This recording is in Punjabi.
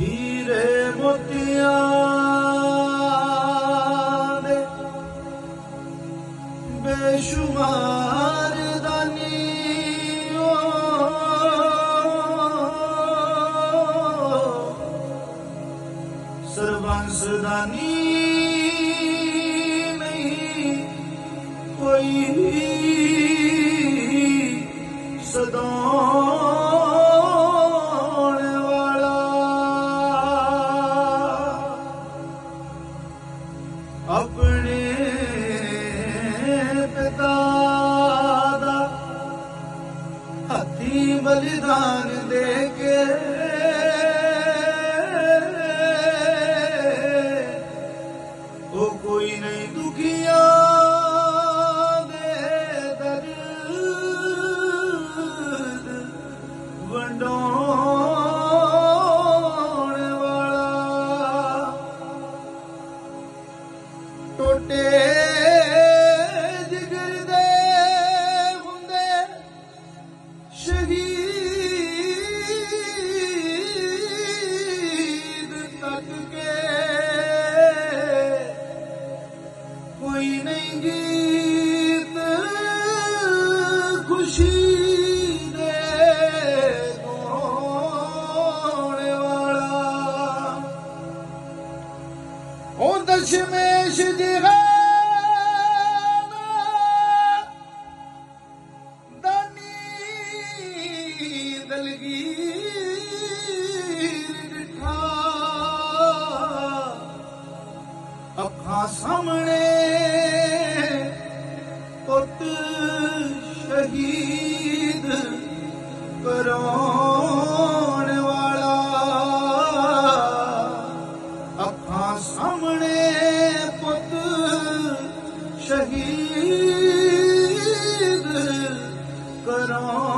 Iremos ਬੇਸ਼ੁਮਾਰ ਦਾਨੀ ਓ ਸਰਬੰਸ ਦਾਨੀ ਨਹੀਂ ਕੋਈ ਸਦਾਉਣ ਵਾਲਾ ਆਪਣੇ ਪਿਤਾ ਦਾ ਹੱਥੀ ਬਲਿਦਾਨ ਦੇ ਕੇ ਉਹ ਕੋਈ ਨਹੀਂ ਦੁਖੀਆਂ ਦੇ ਦਰਦ ਵੰਡਾਉਣ ਵਾਲਾ ਟੋਟੇ गीत ख़ुशी दशमेश दिहा दनी दलगी ਸ਼ਹੀਦ ਕਰਾਂ